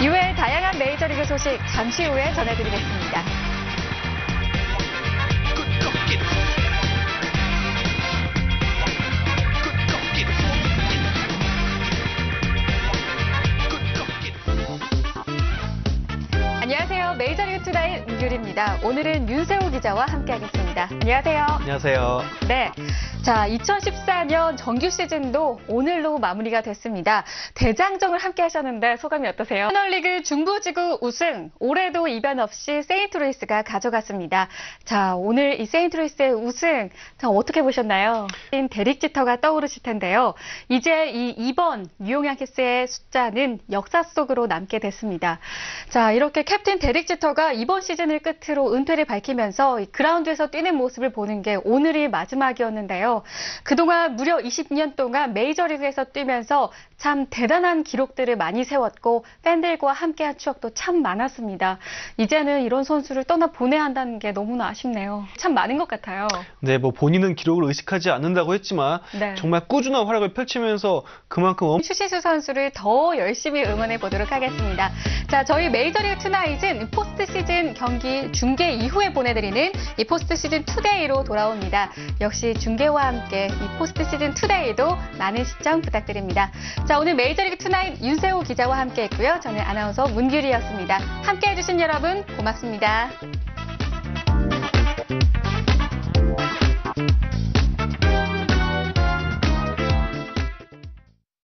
이외 다양한 메이저리그 소식 잠시 후에 전해드리겠습니다. 안녕하세요. 메이저리그 투다의 문규리입니다. 오늘은 윤세호 기자와 함께하겠습니다. 안녕하세요. 안녕하세요. 네. 자, 2014년 정규 시즌도 오늘로 마무리가 됐습니다. 대장정을 함께 하셨는데 소감이 어떠세요? 패널리그 중부지구 우승, 올해도 이변 없이 세인트루이스가 가져갔습니다. 자, 오늘 이 세인트루이스의 우승, 자, 어떻게 보셨나요? 데릭 지터가 떠오르실 텐데요. 이제 이 2번 뉴욕 양키스의 숫자는 역사 속으로 남게 됐습니다. 자, 이렇게 캡틴 데릭 지터가 이번 시즌을 끝으로 은퇴를 밝히면서 이 그라운드에서 뛰는 모습을 보는 게 오늘이 마지막이었는데요. 그동안 무려 20년 동안 메이저리그에서 뛰면서 참 대단한 기록들을 많이 세웠고 팬들과 함께한 추억도 참 많았습니다. 이제는 이런 선수를 떠나 보내야 한다는 게 너무나 아쉽네요. 참 많은 것 같아요. 네, 뭐 본인은 기록을 의식하지 않는다고 했지만 네. 정말 꾸준한 활약을 펼치면서 그만큼 엄... 추시수 선수를 더 열심히 응원해 보도록 하겠습니다. 자, 저희 메이저리그 투나잇은 포스트 시즌 경기 중계 이후에 보내드리는 이 포스트 시즌 투데이로 돌아옵니다. 역시 중계와 함께 이 포스트 시즌 투데이도 많은 시청 부탁드립니다. 자, 오늘 메이저리그 투나잇 윤세호 기자와 함께 했고요. 저는 아나운서 문규리였습니다. 함께 해주신 여러분 고맙습니다.